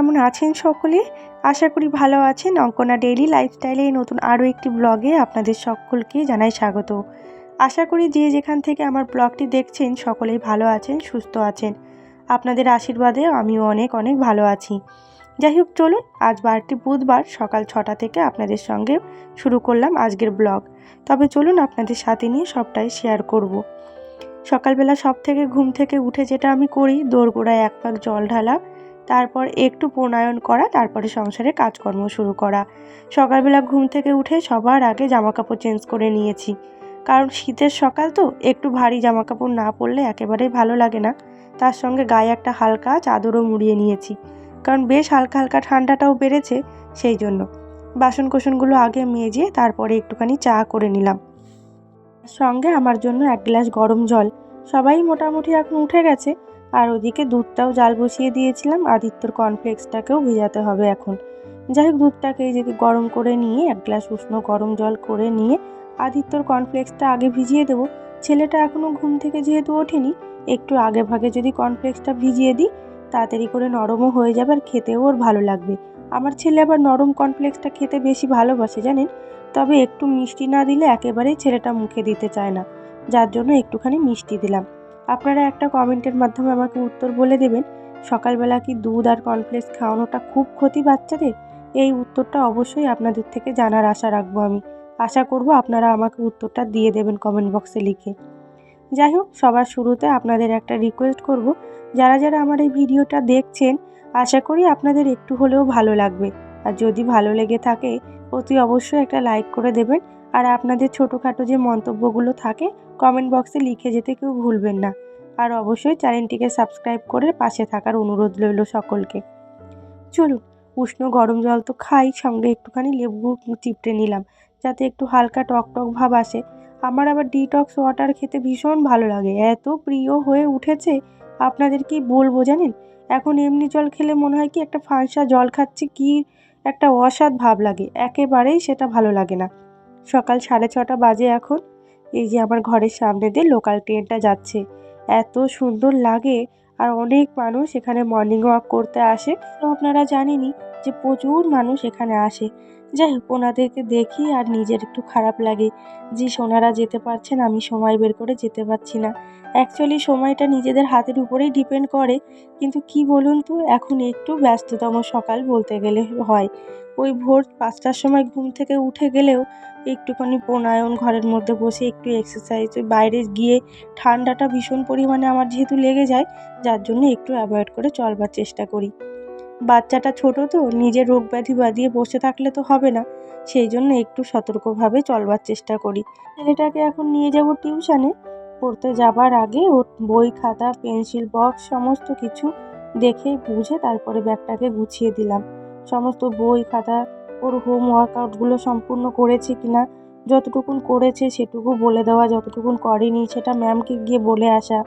কেমন আছেন সকলে? আশা করি ভালো আছেন। অঙ্কনা ডেইলি লাইফস্টাইলে নতুন আরও একটি ব্লগে আপনাদের সকলকে জানাই স্বাগত। আশা করি যে যেখান থেকে আমার ব্লগটি দেখছেন সকলেই ভালো আছেন, সুস্থ আছেন। আপনাদের আশীর্বাদে আমিও অনেক অনেক ভালো আছি। যাই হোক, চলুন, আজ বারটি বুধবার সকাল ছটা থেকে আপনাদের সঙ্গে শুরু করলাম আজকের ব্লগ। তবে চলুন আপনাদের সাথে নিয়ে সবটাই শেয়ার করব। সকালবেলা সব থেকে ঘুম থেকে উঠে যেটা আমি করি, দোরগোড়ায় এক পাক জল ঢালা তারপর একটু প্রণয়ন করা, তারপরে সংসারে কাজকর্ম শুরু করা। সকালবেলা ঘুম থেকে উঠে সবার আগে জামা কাপড় চেঞ্জ করে নিয়েছি। কারণ শীতের সকাল তো, একটু ভারী জামা কাপড় না পরলে একেবারেই ভালো লাগে না। তার সঙ্গে গায়ে একটা হালকা চাদরও মুড়িয়ে নিয়েছি। কারণ বেশ হালকা হালকা ঠান্ডাটাও বেড়েছে সেই জন্য। বাসন কোসনগুলো আগে মেজে তারপরে একটুখানি চা করে নিলাম। সঙ্গে আমার জন্য এক গ্লাস গরম জল। সবাই মোটামুটি এখন উঠে গেছে। আর ওদিকে দুধটাও জাল বসিয়ে দিয়েছিলাম। আদিত্যর কর্নফ্লেক্সটাকেও ভেজাতে হবে এখন। যাই হোক, দুধটাকে এই যে গরম করে নিয়ে, এক গ্লাস উষ্ণ গরম জল করে নিয়ে আদিত্যর কর্নফ্লেক্সটা আগে ভিজিয়ে দেবো। ছেলেটা এখনও ঘুম থেকে যেহেতু ওঠেনি, একটু আগে ভাগে যদি কর্নফ্লেক্সটা ভিজিয়ে দিই, তাড়াতাড়ি করে নরমও হয়ে যাবে আর খেতেও ওর ভালো লাগবে। আমার ছেলে আবার নরম কর্নফ্লেক্সটা খেতে বেশি ভালোবাসে, জানেন? তবে একটু মিষ্টি না দিলে একেবারেই ছেলেটা মুখে দিতে চায় না। যার জন্য একটুখানি মিষ্টি দিলাম। আপনারা একটা কমেন্টের মাধ্যমে আমাকে উত্তর বলে দেবেন, সকালবেলা কি দুধ আর কর্নফ্লেক্স খাওয়ানোটা খুব ক্ষতি বাচ্চাদের? এই উত্তরটা অবশ্যই আপনাদের থেকে জানার আশা রাখব আমি। আশা করব আপনারা আমাকে উত্তরটা দিয়ে দেবেন কমেন্ট বক্সে লিখে। যাই হোক, সবার শুরুতে আপনাদের একটা রিকোয়েস্ট করব। যারা যারা আমার এই ভিডিওটা দেখছেন, আশা করি আপনাদের একটু হলেও ভালো লাগবে। আর যদি ভালো লেগে থাকে, অতি অবশ্যই একটা লাইক করে দেবেন। আর আপনাদের ছোটোখাটো যে মন্তব্যগুলো থাকে কমেন্ট বক্সে লিখে যেতে কেউ ভুলবেন না। আর অবশ্যই চ্যানেলটিকে সাবস্ক্রাইব করে পাশে থাকার অনুরোধ রইল সকলকে। চলুন, উষ্ণ গরম জল তো খাই, সঙ্গে একটুখানি লেবু চিপটে নিলাম, যাতে একটু হালকা টক টক ভাব আসে। আমার আবার ডিটক্স ওয়াটার খেতে ভীষণ ভালো লাগে। এত প্রিয় হয়ে উঠেছে, আপনাদের কি বলব জানেন? এখন এমনি জল খেলে মনে হয় কি একটা ফাঁসা জল খাচ্ছি, কি একটা অসাদ ভাব লাগে। একেবারেই সেটা ভালো লাগে না। সকাল সাড়ে ছটা বাজে এখন। এই যে আমার ঘরের সামনে দিয়ে লোকাল ট্রেনটা যাচ্ছে। এত সুন্দর লাগে আর অনেক মানুষ এখানে মর্নিং ওয়াক করতে আসে। তো আপনারা জানেনই যে প্রচুর মানুষ এখানে আসে। যাই হোক, ওনাদেরকে দেখি আর নিজের একটু খারাপ লাগে। যে সোনারা যেতে পারছেন, আমি সময় বের করে যেতে পারছি না। অ্যাকচুয়ালি সময়টা নিজেদের হাতের উপরেই ডিপেন্ড করে। কিন্তু কি বলুন তো, এখন একটু ব্যস্ততম সকাল বলতে গেলে হয়। ওই ভোর পাঁচটার সময় ঘুম থেকে উঠে গেলেও একটুখানি প্রণায়ন ঘরের মধ্যে বসে একটু এক্সারসাইজ বাইরে গিয়ে ঠান্ডাটা ভীষণ পরিমাণে আমার যেহেতু লেগে যায়, যার জন্য একটু অ্যাভয়েড করে চলবার চেষ্টা করি। বাচ্চাটা ছোট তো, নিজের রোগ ব্যাধি বাঁধিয়ে বসে থাকলে তো হবে না, সেই জন্য একটু সতর্কভাবে চলবার চেষ্টা করি। ছেলেটাকে এখন নিয়ে যাব টিউশানে পড়তে যাবার আগে ওর বই, খাতা পেন্সিল বক্স সমস্ত কিছু দেখে বুঝে তারপরে ব্যাগটাকে গুছিয়ে দিলাম। সমস্ত বই, খাতা ওর হোম ওয়ার্কআউটগুলো সম্পূর্ণ করেছে কিনা, যতটুকুন করেছে সেটুকু বলে দেওয়া, যতটুকুন করেনি সেটা ম্যামকে গিয়ে বলে আসা।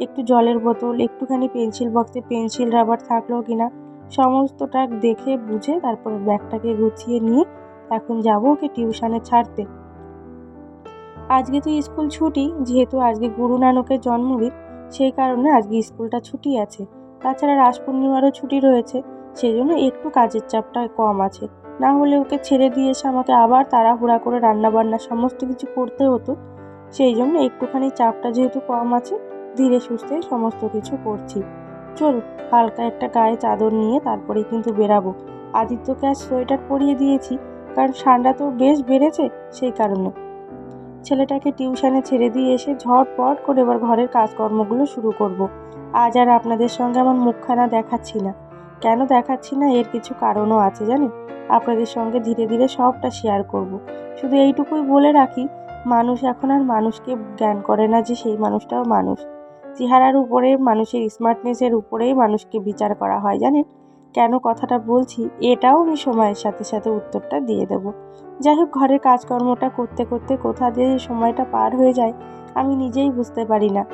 একটু জলের বোতল, একটুখানি পেন্সিল বক্সে পেন্সিল রাবার থাকল কিনা, সমস্তটা দেখে বুঝে তারপরে ব্যাগটাকে গুছিয়ে নিয়ে এখন যাব ওকে টিউশনে ছাড়তে। আজকে তো স্কুল ছুটি, যেহেতু আজকে গুরু নানকের জন্মদিন, সেই কারণে আজকে স্কুলটা ছুটি আছে। তাছাড়া রাস পূর্ণিমারও ছুটি রয়েছে সেই জন্য একটু কাজের চাপটা কম আছে। না হলে ওকে ছেড়ে দিয়ে এসে আমাকে আবার তাড়াহুড়া করে রান্নাবান্না সমস্ত কিছু করতে হতো। সেই জন্য একটুখানি চাপটা যেহেতু কম আছে, ধীরে সুস্থে সমস্ত কিছু করছি। চল, হালকা একটা গায়ে চাদর নিয়ে তারপরে কিন্তু বেরাবো। আদিত্যকে আর সোয়েটার পরিয়ে দিয়েছি, কারণ ঠান্ডা তো বেশ বেড়েছে সেই কারণে। ছেলেটাকে টিউশনে ছেড়ে দিয়ে এসে ঝটপট করে এবার ঘরের কাজকর্মগুলো শুরু করব। আজ আর আপনাদের সঙ্গে আমার মুখখানা দেখাচ্ছি না। কেন দেখাচ্ছি না? এর কিছু কারণও আছে জানেন? আপনাদের সঙ্গে ধীরে ধীরে সবটা শেয়ার করব। শুধু এইটুকুই বলে রাখি, মানুষ এখন আর মানুষকে জ্ঞান করে না যে সেই মানুষটাও মানুষ। চেহারার উপরে, মানুষের স্মার্টনেসের উপরেই মানুষকে বিচার করা হয় জানেন? কেন কথাটা বলছি, এটাও আমি সময়ের সাথে সাথে উত্তরটা দিয়ে দেবো। যাই হোক, ঘরের কাজকর্মটা করতে করতে কোথা দিয়ে সময়টা পার হয়ে যায়, আমি নিজেই বুঝতে পারি না।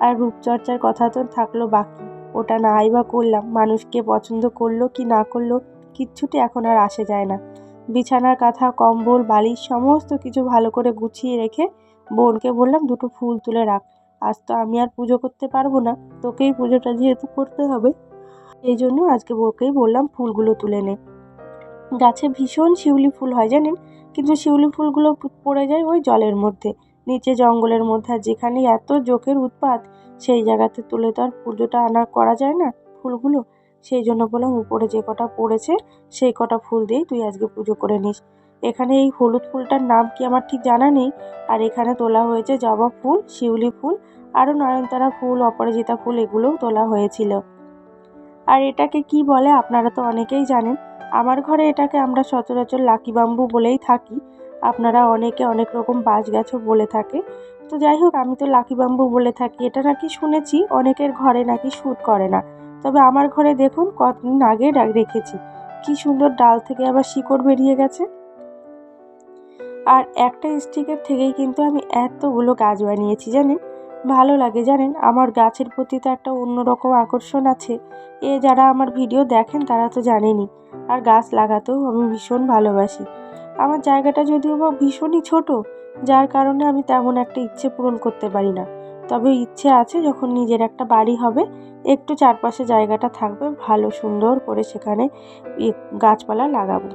আর রূপচর্চার কথা তো থাকল বাকি। ওটা নাই বা করলাম, মানুষকে পছন্দ করল কি না করল কিচ্ছুটি এখন আর আসে যায় না। বিছানার কাঁথা, কম্বল, বালিশ সমস্ত কিছু ভালো করে গুছিয়ে রেখে বোনকে বললাম, দুটো ফুল তুলে রাখ। আজ তো আমি আর পুজো করতে পারব না, তোকেই পুজোটা যেহেতু করতে হবে। এই জন্য আজকে ওকেই বললাম ফুলগুলো তুলে নে। গাছে ভীষণ শিউলি ফুল হয় জানেন, কিন্তু শিউলি ফুলগুলো পড়ে যায় ওই জলের মধ্যে। নিচে জঙ্গলের মধ্যে আর যেখানে এত জোকের উৎপাত সেই জায়গাতে তুলে তো আর পুজোটা আনা করা যায় না ফুলগুলো। সেই জন্য বললাম, উপরে যে কটা পড়েছে, সেই কটা ফুল দিয়েই তুই আজকে পুজো করে নিস। এখানে এই হলুদ ফুলটার নাম কি আমার ঠিক জানা নেই। আর এখানে তোলা হয়েছে জবা ফুল, শিউলি ফুল, আরও নয়নতারা ফুল, অপরাজিতা ফুল এগুলোও তোলা হয়েছিল। আর এটাকে কি বলে আপনারা তো অনেকেই জানেন। আমার ঘরে এটাকে আমরা সচরাচর লাকি বাম্বু বলেই থাকি। আপনারা অনেকে অনেক রকম বাজ গাছও বলে থাকে। তো যাই হোক, আমি তো লাকি বাম্বু বলে থাকি। এটা নাকি শুনেছি, অনেকের ঘরে নাকি শ্যুট করে না। তবে আমার ঘরে দেখুন, কতদিন আগে রেখেছি। কি সুন্দর ডাল থেকে আবার শিকড় বেরিয়ে গেছে। আর একটা স্টিকের থেকেই কিন্তু আমি এতগুলো গাছ বানিয়েছি, জানেন? ভালো লাগে, জানেন? আমার গাছের প্রতি তো একটা অন্যরকম আকর্ষণ আছে। এ যারা আমার ভিডিও দেখেন, তারা তো জানেনি আর গাছ লাগাতেও আমি ভীষণ ভালোবাসি। আমার জায়গাটা যদিও বা ভীষণই ছোট যার কারণে আমি তেমন একটা ইচ্ছে পূরণ করতে পারি না। তবে ইচ্ছে আছে যখন নিজের একটা বাড়ি হবে, একটু চারপাশে জায়গাটা থাকবে, ভালো, সুন্দর করে সেখানে গাছপালা লাগাবো।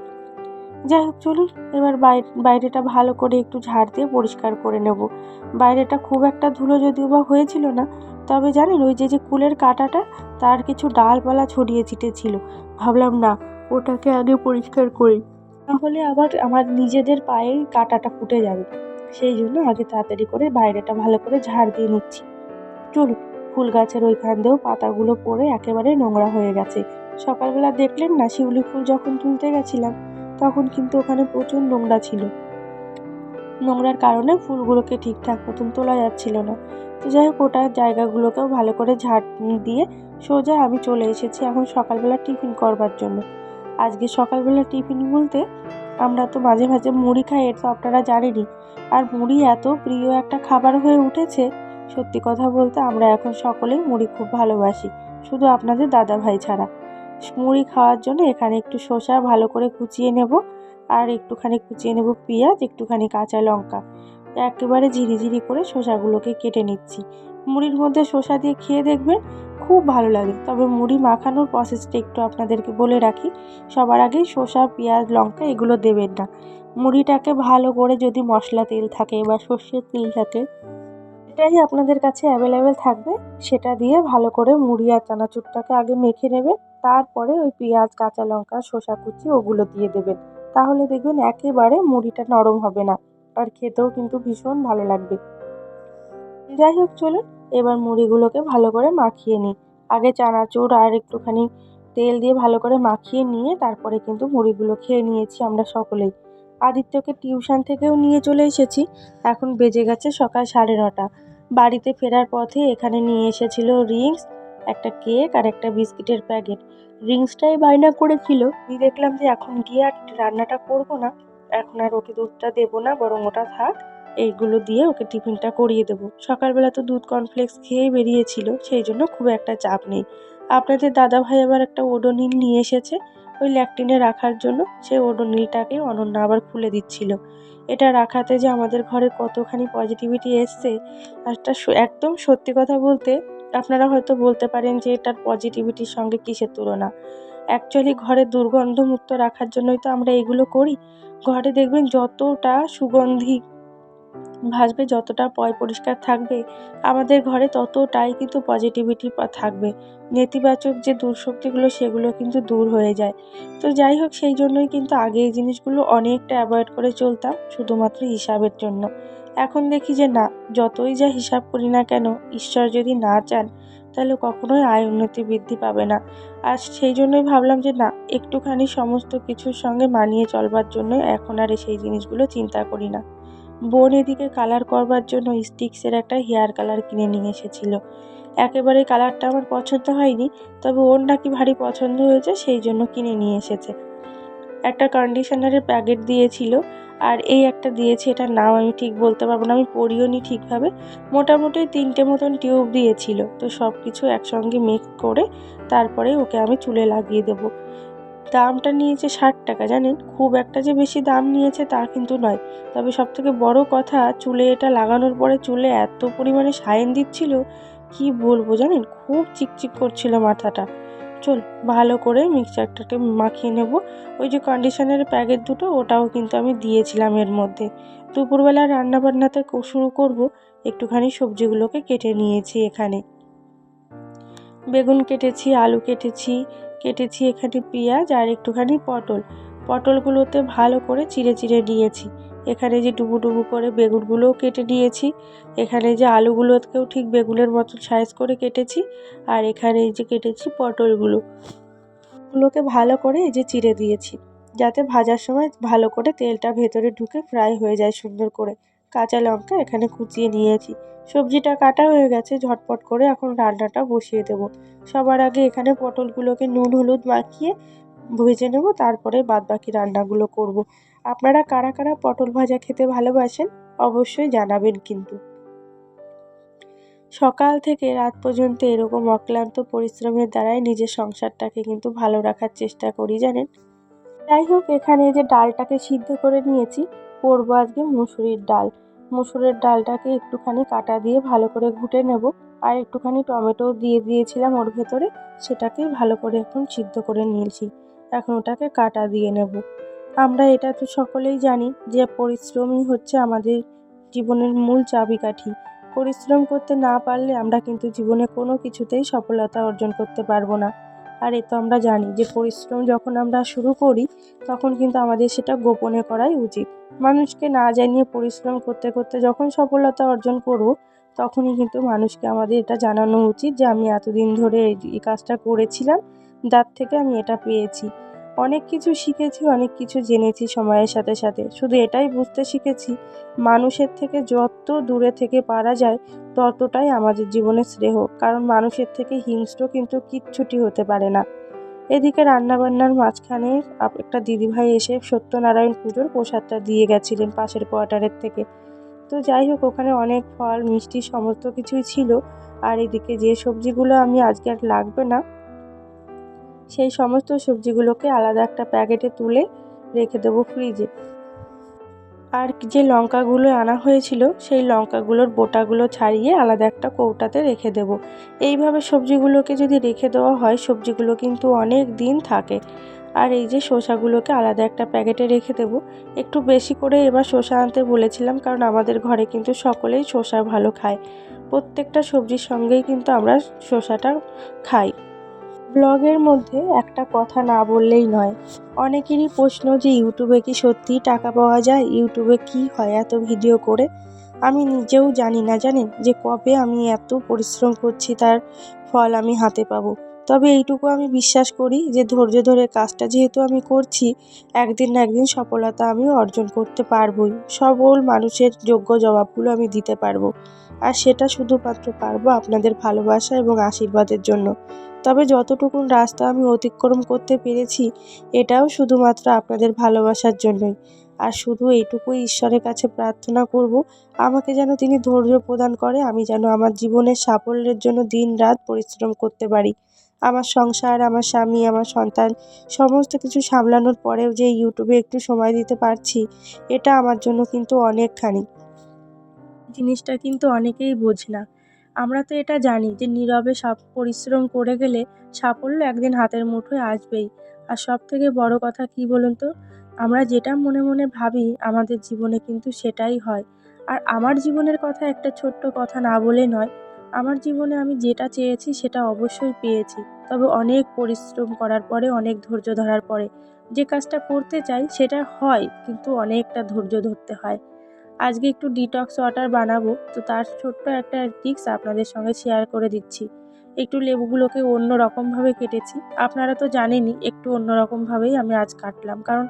যাই হোক, চলুন, এবার বাইরেটা ভালো করে একটু ঝাড় দিয়ে পরিষ্কার করে নেব। বাইরেটা খুব একটা ধুলো যদিও বা হয়েছিল না, তবে জানেন, ওই যে যে, কুলের কাঁটাটা, তার কিছু ডালপালা ছড়িয়ে ছিটে ছিল ভাবলাম, না, ওটাকে আগে পরিষ্কার করি। তাহলে আবার আমার নিজেদের পায়ে কাঁটাটা ফুটে যাবে। সেই জন্য আগে তাড়াতাড়ি করে বাইরেটা ভালো করে ঝাড় দিয়ে নিচ্ছি। চলুন ফুল গাছের ওইখান দিয়েও পাতাগুলো পড়ে একেবারে নোংরা হয়ে গেছে। সকালবেলা দেখলেন না, শিউলি ফুল যখন তুলতে গেছিলাম, তখন কিন্তু ওখানে প্রচুর নোংরা ছিল। নোংরার কারণে ফুলগুলোকে ঠিকঠাক মতন তোলা যাচ্ছিল না। তো যাই হোক, ওটা জায়গাগুলোকেও ভালো করে ঝাড় দিয়ে সোজা আমি চলে এসেছি এখন সকালবেলা টিফিন করবার জন্য। আজকে সকালবেলা টিফিন বলতে আমরা তো মাঝে মাঝে মুড়ি খাই, এটা আপনারা জানেনই। আর মুড়ি এত প্রিয় একটা খাবার হয়ে উঠেছে, সত্যি কথা বলতে আমরা এখন সকলেই মুড়ি খুব ভালোবাসি, শুধু আপনাদের দাদা ভাই ছাড়া। মুড়ি খাওয়ার জন্য এখানে একটু শসা ভালো করে কুচিয়ে নেব, আর একটুখানি কুচিয়ে নেব পেঁয়াজ, একটুখানি কাঁচা লঙ্কা। একেবারে ঝিরিঝিরি করে শসাগুলোকে কেটে নিচ্ছি। মুড়ির মধ্যে শসা দিয়ে খেয়ে দেখবেন খুব ভালো লাগে। তবে মুড়ি মাখানোর প্রসেসটা একটু আপনাদেরকে বলে রাখি। সবার আগে শসা, পেঁয়াজ, লঙ্কা এগুলো দেবেন না। মুড়িটাকে ভালো করে যদি মশলা তেল থাকে বা সর্ষের তেল থাকে এটাই আপনাদের কাছে অ্যাভেলেবেল থাকবে, সেটা দিয়ে ভালো করে মুড়ি আর চানাচুরটাকে আগে মেখে নেবেন। তারপরে ওই পেঁয়াজ, কাঁচা লঙ্কা, শসা কুচি ওগুলো দিয়ে দেবেন। তাহলে দেখবেন একেবারে মুড়িটা নরম হবে না। আর খেতেও কিন্তু ভীষণ ভালো লাগবে। যাই হোক, চলুন এবার মুড়িগুলোকে ভালো করে মাখিয়ে নিই। আগে চানাচুর আর একটুখানি তেল দিয়ে ভালো করে মাখিয়ে নিয়ে তারপরে কিন্তু মুড়িগুলো খেয়ে নিয়েছি আমরা সকলেই। আদিত্যকে টিউশন থেকেও নিয়ে চলে এসেছি, এখন বেজে গেছে সকাল সাড়ে নটা। বাড়িতে ফেরার পথে এখানে নিয়ে এসেছিল রিংস, একটা কেক আর একটা বিস্কিটের প্যাকেট। রিংসটাই বায়না করেছিল, আমি দেখলাম যে এখন গিয়ে আর রান্নাটা করব না, এখন আর ওকে দুধটা দেবো না, বরং ওটা থাক। এইগুলো দিয়ে ওকে টিফিনটা করিয়ে দেবো। সকালবেলা তো দুধ কর্নফ্লেক্স খেয়েই বেরিয়েছিল, সেই জন্য খুব একটা চাপ নেই। আপনাদের দাদা ভাই আবার একটা ওডোনিল নিয়ে এসেছে, ওই ল্যাকটিনে রাখার জন্য সেই ওডোনিলটাকে অনন্যা আবার খুলে দিচ্ছিল। এটা রাখাতে যে আমাদের ঘরে কতখানি পজিটিভিটি এসছে, একটা একদম সত্যি কথা বলতে আপনারা হয়তো বলতে পারেন যে এটার পজিটিভিটির সঙ্গে কিসের তুলনা। অ্যাকচুয়ালি ঘরে দুর্গন্ধমুক্ত রাখার জন্যই তো আমরা এগুলো করি। ঘরে দেখবেন যতটা সুগন্ধি ভাসবে, যতটা পয় পরিষ্কার থাকবে, আমাদের ঘরে ততটাই কিন্তু পজিটিভিটি থাকবে। নেতিবাচক যে দুঃশক্তিগুলো, সেগুলো কিন্তু দূর হয়ে যায়। তো যাই হোক, সেই জন্যই কিন্তু আগে এই জিনিসগুলো অনেকটা অ্যাভয়েড করে চলতাম, শুধুমাত্র হিসাবের জন্য। এখন দেখি যে না, যতই যা হিসাব করি না কেন, ঈশ্বর যদি না চান, তাহলে কখনোই আয় উন্নতি বৃদ্ধি পাবে না। আর সেই জন্যই ভাবলাম যে না, একটুখানি সমস্ত কিছুর সঙ্গে মানিয়ে চলবার জন্য এখন আর সেই জিনিসগুলো চিন্তা করি না। বোন এদিকে কালার করবার জন্য স্টিক্সের একটা হেয়ার কালার কিনে নিয়ে এসেছিল। একেবারে কালারটা আমার পছন্দ হয়নি, তবে ওর নাকি ভারী পছন্দ হয়েছে, সেই জন্য কিনে নিয়ে এসেছে। একটা কন্ডিশনারের প্যাকেট দিয়েছিল, আর এই একটা দিয়েছে, এটার নাম আমি ঠিক বলতে পারব না, আমি পড়িও নি ঠিকভাবে। মোটামুটি তিনটে মতন টিউব দিয়েছিল, তো সব কিছু একসঙ্গে মিক্স করে তারপরে ওকে আমি চুলে লাগিয়ে দেবো। দামটা নিয়েছে ষাট টাকা, জানেন? খুব একটা যে বেশি দাম নিয়েছে তা কিন্তু নয়। তবে সবথেকে বড় কথা, চুলে এটা লাগানোর পরে চুলে এত পরিমাণে সাইন দিচ্ছিল, কি বলব, জানেন? খুব চিকচিক করছিল মাথাটা। চল, ভালো করে মিক্সচারটাকে মাখিয়ে নেব। ওই যে কন্ডিশনের প্যাকেট দুটো, ওটাও কিন্তু আমি দিয়েছিলাম এর মধ্যে। দুপুরবেলা রান্নাবান্নাতে শুরু করব। একটুখানি সবজিগুলোকে কেটে নিয়েছি এখানে। বেগুন কেটেছি, আলু কেটেছি কেটেছি এখানে পেঁয়াজ আর একটুখানি পটল। পটলগুলোতে ভালো করে চিড়ে চিড়ে নিয়েছি। এখানে যে ডুবু ডুবু করে বেগুনগুলোও কেটে নিয়েছি। এখানে যে আলুগুলোকেও ঠিক বেগুনের মতো সাইজ করে কেটেছি আর এখানে যে কেটেছি পটলগুলো। গুলোকে ভালো করে এই যে চিড়ে দিয়েছি যাতে ভাজার সময় ভালো করে তেলটা ভেতরে ঢুকে ফ্রাই হয়ে যায় সুন্দর করে। কাঁচা লঙ্কা এখানে কুচিয়ে নিয়েছি। সবজিটা কাটা হয়ে গেছে, ঝটপট করে এখন রান্নাটা বসিয়ে দেব। সবার আগে এখানে পটলগুলোকে নুন হলুদ মাখিয়ে ভেজে নেব, তারপরে বাদ বাকি রান্নাগুলো করব। আপনারা কারা কারা পটল ভাজা খেতে ভালোবাসেন অবশ্যই জানাবেন কিন্তু। সকাল থেকে রাত পর্যন্ত এরকম অক্লান্ত পরিশ্রমের দ্বারাই নিজের সংসারটাকে কিন্তু ভালো রাখার চেষ্টা করি, জানেন? যাই হোক, এখানে যে ডালটাকে সিদ্ধ করে নিয়েছি, করব আজকে মুসুরির ডাল। মুসুরের ডালটাকে একটুখানি কাটা দিয়ে ভালো করে ঘুটে নেব। আর একটুখানি টমেটো দিয়ে দিয়েছিলাম ওর ভেতরে, সেটাকেই ভালো করে এখন সিদ্ধ করে নিয়েছি। এখন ওটাকে কাটা দিয়ে নেব। আমরা এটা তো সকলেই জানি যে পরিশ্রমই হচ্ছে আমাদের জীবনের মূল চাবিকাঠি। পরিশ্রম করতে না পারলে আমরা কিন্তু জীবনে কোনো কিছুতেই সফলতা অর্জন করতে পারব না। আর এ তো আমরা জানি যে পরিশ্রম যখন আমরা শুরু করি, তখন কিন্তু আমাদের সেটা গোপনে করাই উচিত। মানুষকে না জানিয়ে পরিশ্রম করতে করতে যখন সফলতা অর্জন করব, তখনই কিন্তু মানুষকে আমাদের এটা জানানো উচিত যে, আমি এতদিন ধরে এই কাজটা করেছিলাম যার থেকে আমি এটা পেয়েছি। অনেক কিছু শিখেছি, অনেক কিছু জেনেছি সময়ের সাথে সাথে। শুধু এটাই বুঝতে শিখেছি, মানুষের থেকে যত দূরে থেকে পারা যায়, ততটাই আমাদের জীবনে শ্রেয় কারণ মানুষের থেকে হিংস্র কিন্তু কিচ্ছুটি হতে পারে না। এদিকে রান্নাবান্নার মাঝখানে একটা দিদিভাই এসে সত্যনারায়ণ পুজোর প্রসাদটা দিয়ে গেছিলেন পাশের কোয়ার্টারের থেকে। তো যাই হোক, ওখানে অনেক ফল, মিষ্টি, সমস্ত কিছুই ছিল। আর এদিকে যে সবজিগুলো আমি আজকে আর লাগবে না সেই সমস্ত সবজিগুলোকে আলাদা একটা প্যাকেটে তুলে রেখে দেবো ফ্রিজে। আর যে লঙ্কাগুলো আনা হয়েছিল, সেই লঙ্কাগুলোর বোটাগুলো ছাড়িয়ে আলাদা একটা কৌটাতে রেখে দেব। এইভাবে সবজিগুলোকে যদি রেখে দেওয়া হয়, সবজিগুলো কিন্তু অনেক দিন থাকে। আর এই যে শসাগুলোকে আলাদা একটা প্যাকেটে রেখে দেবো, একটু বেশি করে এবার শসা আনতে বলেছিলাম, কারণ আমাদের ঘরে কিন্তু সকলেই শসা ভালো খায়। প্রত্যেকটা সবজির সঙ্গেই কিন্তু আমরা শসাটা খাই। ব্লগের মধ্যে একটা কথা না বললেই নয়। অনেকেরই প্রশ্ন যে, ইউটিউবে কি সত্যিই টাকা পাওয়া যায়? ইউটিউবে কি হয় এত ভিডিও করে? আমি নিজেও জানি না, জানেন? যে কবে আমি এত পরিশ্রম করছি, তার ফল আমি হাতে পাবো। তবে এইটুকু আমি বিশ্বাস করি যে ধৈর্য ধরে কাজটা যেহেতু আমি করছি, একদিন না একদিন সফলতা আমি অর্জন করতে পারবই। সবল মানুষের যোগ্য জবাবগুলো আমি দিতে পারব। আর সেটা শুধুমাত্র পারব আপনাদের ভালোবাসা এবং আশীর্বাদের জন্য। তবে যতটুকুন রাস্তা আমি অতিক্রম করতে পেরেছি, এটাও শুধুমাত্র আপনাদের ভালোবাসার জন্যই। আর শুধু এইটুকুই ঈশ্বরের কাছে প্রার্থনা করব, আমাকে যেন তিনি ধৈর্য প্রদান করে, আমি যেন আমার জীবনের সাফল্যের জন্য দিন রাত পরিশ্রম করতে পারি। আমার সংসার, আমার স্বামী, আমার সন্তান, সমস্ত কিছু সামলানোর পরেও যে ইউটিউবে একটু সময় দিতে পারছি, এটা আমার জন্য কিন্তু অনেকখানি। জিনিসটা কিন্তু অনেকেই বোঝে না। আমরা তো এটা জানি যে নীরবে সাপ পরিশ্রম করে গেলে সাফল্য একদিন হাতের মুঠোয় আসবেই। আর সব থেকে বড় কথা কী বলুন তো? আমরা যেটা মনে মনে ভাবি আমাদের জীবনে কিন্তু সেটাই হয়। আর আমার জীবনের কথা একটা ছোট্ট কথা না বলে নয় আমার জীবনে আমি যেটা চেয়েছি সেটা অবশ্যই পেয়েছি। তবে অনেক পরিশ্রম করার পরে, অনেক ধৈর্য ধরার পরে যে কাজটা করতে চাই সেটা হয়, কিন্তু অনেকটা ধৈর্য ধরতে হয়। আজকে একটু ডিটক্স ওয়াটার বানাবো, তো তার ছোট্ট একটা টিক্স আপনাদের সঙ্গে শেয়ার করে দিচ্ছি। একটু লেবুগুলোকে অন্য রকমভাবে কেটেছি। আপনারা তো জানেনই, একটু অন্য রকমভাবেই আমি আজ কাটলাম। কারণ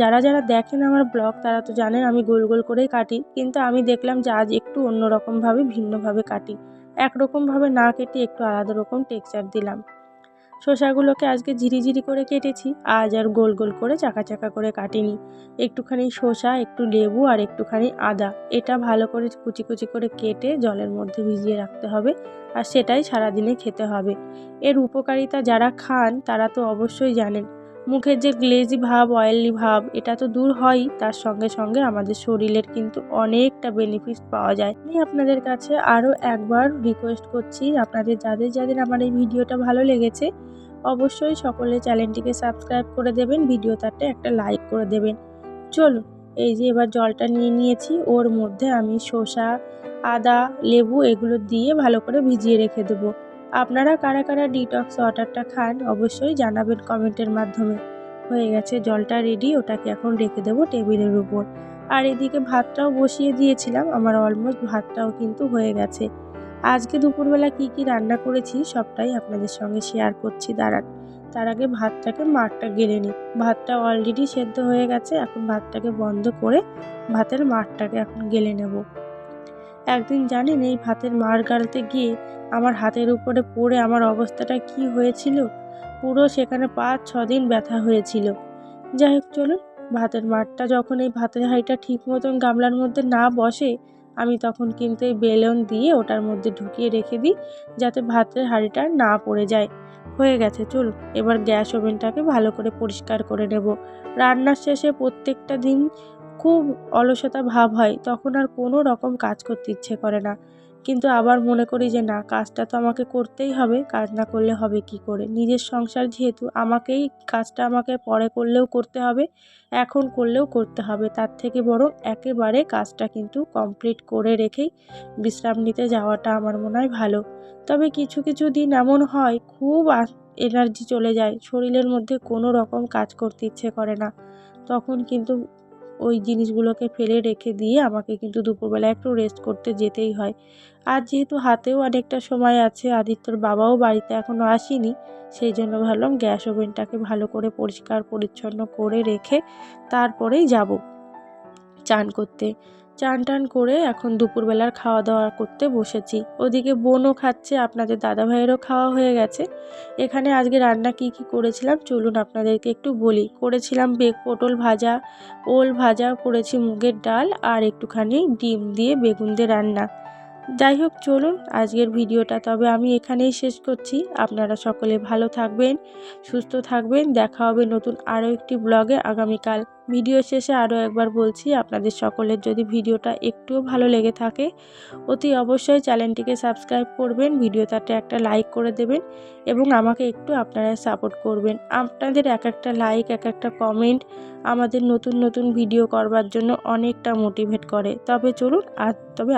যারা যারা দেখেন আমার ব্লগ, তারা তো জানেন আমি গোল গোল করেই কাটি। কিন্তু আমি দেখলাম যে আজ একটু অন্য রকমভাবে ভিন্নভাবে কাটি। একরকমভাবে না কেটে একটু আলাদা রকম টেক্সচার দিলাম। শসাগুলোকে আজকে ঝিরিঝিরি করে কেটেছি, আজ আর গোল গোল করে চাকা চাকা করে কাটিনি। একটুখানি শসা, একটু লেবু আর একটুখানি আদা। এটা ভালো করে কুচি কুচি করে কেটে জলের মধ্যে ভিজিয়ে রাখতে হবে আর সেটাই সারাদিনে খেতে হবে। এর উপকারিতা যারা খান, তারা তো অবশ্যই জানেন। মুখের যে গ্লেজি ভাব অয়েলি ভাব, এটা তো দূর হয়ই। তার সঙ্গে সঙ্গে আমাদের শরীরের কিন্তু অনেকটা বেনিফিট পাওয়া যায়। আমি আপনাদের কাছে আরও একবার রিকোয়েস্ট করছি, আপনাদের যাদের যাদের আমার এই ভিডিওটা ভালো লেগেছে, অবশ্যই সকলে চ্যানেলটিকে সাবস্ক্রাইব করে দেবেন ভিডিওটাতে একটা লাইক করে দেবেন। চলুন, এই যে এবার জলটা নিয়ে নিয়েছি, ওর মধ্যে আমি শসা, আদা, লেবু এগুলো দিয়ে ভালো করে ভিজিয়ে রেখে দেবো। আপনারা কারা কারা ডিটক্স ওয়াটারটা খান অবশ্যই জানাবেন কমেন্টের মাধ্যমে। হয়ে গেছে, জলটা রেডি ওটাকে এখন রেখে দেবো টেবিলের উপর। আর এদিকে ভাতটাও বসিয়ে দিয়েছিলাম, আমার অলমোস্ট ভাতটাও কিন্তু হয়ে গেছে। আজকে দুপুরবেলা কি কি রান্না করেছি সবটাই আপনাদের সঙ্গে শেয়ার করছি, দাঁড়ান। তার আগে ভাতটাকে মাঠটা গেলে নিই। ভাতটা অলরেডি সেদ্ধ হয়ে গেছে, এখন ভাতটাকে বন্ধ করে ভাতের মাঠটাকে এখন গেলে নেব। একদিন জানেন, এই ভাতের মার গালতে গিয়ে আমার হাতের উপরে পড়ে আমার অবস্থাটা কি হয়েছিল? পুরো সেখানে পাঁচ ছ দিন ব্যথা হয়েছিল। যাই হোক, চলুন। ভাতের মাঠটা যখন এই ভাতের হাঁড়িটা ঠিক মতন গামলার মধ্যে না বসে, আমি তখন কিন্তু এই বেলন দিয়ে ওটার মধ্যে ঢুকিয়ে রেখে দিই, যাতে ভাতের হাঁড়িটা না পড়ে যায়। হয়ে গেছে, চলুন। এবার গ্যাস ওভেনটাকে ভালো করে পরিষ্কার করে নেব। রান্নার শেষে প্রত্যেকটা দিন খুব অলসতা ভাব হয়, তখন আর কোনো রকম কাজ করতে ইচ্ছে করে না। কিন্তু আবার মনে করি যে, না, কাজটা তো আমাকে করতেই হবে, কাজ না করলে হবে কি করে? নিজের সংসার যেহেতু আমাকেই, কাজটা আমাকে পরে করলেও করতে হবে, এখন করলেও করতে হবে। তার থেকে বরং একেবারে কাজটা কিন্তু কমপ্লিট করে রেখেই বিশ্রাম নিতে যাওয়াটা আমার মনে হয় ভালো। তবে কিছু কিছু দিন এমন হয়, খুব এনার্জি চলে যায়, শরীরের মধ্যে কোনো রকম কাজ করতে ইচ্ছে করে না। তখন কিন্তু ওই জিনিসগুলোকে ফেলে রেখে দিয়ে আমাকে কিন্তু দুপুরবেলা একটু রেস্ট করতে যেতেই হয়। আর যেহেতু হাতেও অনেকটা সময় আছে, আদিত্যর বাবাও বাড়িতে এখনও আসেনি, সেই জন্য ভাবলাম গ্যাস ওভেনটাকে ভালো করে পরিষ্কার পরিচ্ছন্ন করে রেখে তারপরেই যাব চান করতে। চান টান করে এখন দুপুরবেলার খাওয়া দাওয়া করতে বসেছি। ওদিকে বোনও খাচ্ছে, আপনাদের দাদা ভাইয়েরও খাওয়া হয়ে গেছে। এখানে আজকে রান্না কি কি করেছিলাম চলুন আপনাদেরকে একটু বলি। করেছিলাম বেগ পটল ভাজা, ওল ভাজা, করেছি মুগের ডাল আর একটুখানি ডিম দিয়ে বেগুন দিয়ে রান্না। যাই হোক, চলুন আজকের ভিডিওটা। তবে আমি এখানেই শেষ করছি। আপনারা সকলে ভালো থাকবেন, সুস্থ থাকবেন। দেখা হবে নতুন আরও একটি ব্লগে। আগামীকাল ভিডিও শেষে আরও একবার বলছি, আপনাদের সকলের যদি ভিডিওটা একটুও ভালো লেগে থাকে, অতি অবশ্যই চ্যানেলটিকে সাবস্ক্রাইব করবেন, ভিডিওটাতে একটা লাইক করে দেবেন এবং আমাকে একটু আপনারা সাপোর্ট করবেন। আপনাদের এক একটা লাইক, এক একটা কমেন্ট আমাদের নতুন নতুন ভিডিও করবার জন্য অনেকটা মোটিভেট করে। তবে চলুন আর তবে